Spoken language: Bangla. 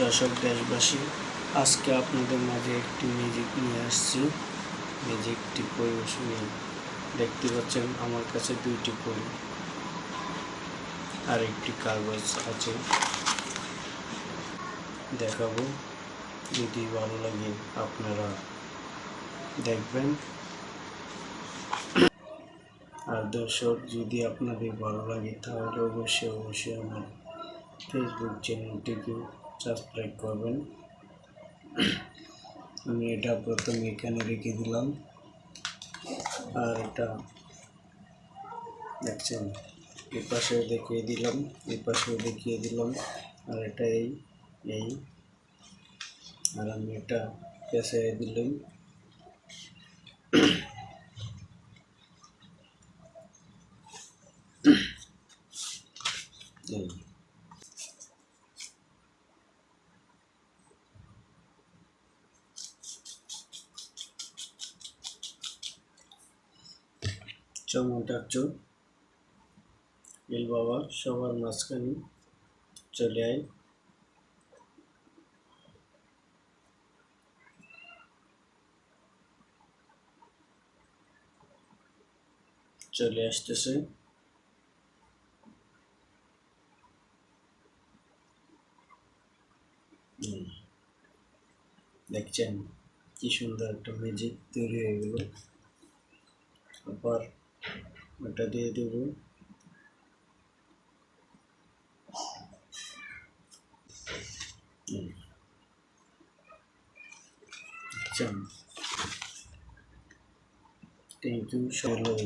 দর্শক, দেশবাসী, আজকে আপনাদের মাঝে একটি মিউজিক নিয়ে আসছি। মিউজিকটি পরিবেশনে দেখতে পাচ্ছেন, আমার কাছে দুইটি বই আর একটি কাগজ আছে। দেখাবো, যদি ভালো লাগে আপনারা দেখবেন। আর দর্শক, যদি আপনাদের ভালো লাগে, তাহলে অবশ্যই অবশ্যই আমার ফেসবুক চ্যানেলটিকে সাবস্ক্রাইব করবেন। আমি এটা প্রথমে এখানে রেখে দিলাম। আর এটা দেখছেন এই দেখিয়ে দিলাম এই পাশেও দেখিয়ে দিলাম। আর এটা এই এই। আর আমি এটা পেঁচাই দিলাম। চমটাচ্ছ এল বাবা সবার মাঝখানে চলে আয়। চলে আসতেছে। দেখছেন কি সুন্দর একটা ম্যাজিক তৈরি হয়ে গেল। আবার ওটা দিয়ে দেব। থ্যাংক ইউ সবাই